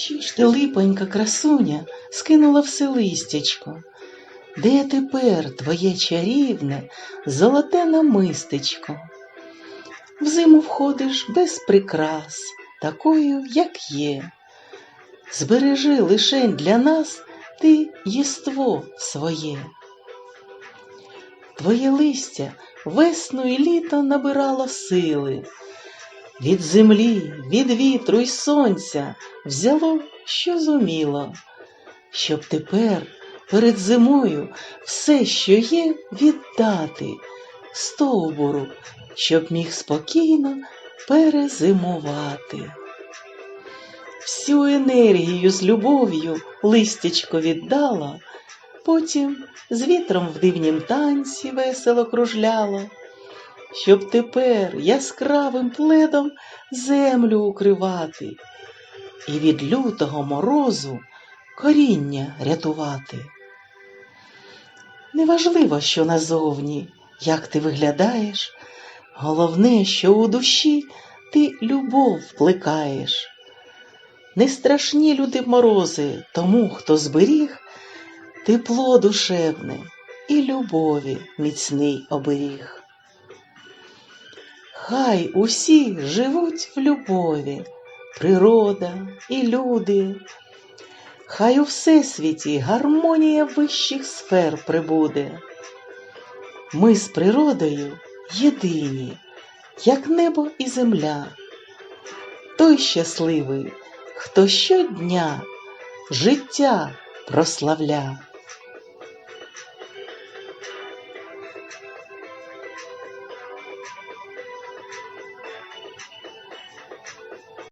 Що ж ти, липонька красуня, скинула все листячко? Де тепер твоє чарівне золоте намистечко? В зиму входиш без прикрас, такою, як є. Збережи лишень для нас ти єство своє. Твоє листя весну і літо набирало сили. Від землі, від вітру й сонця взяло, що зуміло, щоб тепер перед зимою все, що є, віддати. Стовбуру, щоб міг спокійно перезимувати. Всю енергію з любов'ю листячко віддала, потім з вітром в дивнім танці весело кружляло, щоб тепер яскравим пледом землю укривати і від лютого морозу коріння рятувати. Неважливо, що назовні, як ти виглядаєш, головне, що у душі ти любов плекаєш. Не страшні люди морози тому, хто зберіг тепло душевне і любові міцний оберіг. Хай усі живуть в любові, природа і люди. Хай у всесвіті гармонія вищих сфер прибуде. Ми з природою єдині, як небо і земля. Той щасливий, хто щодня життя прославля.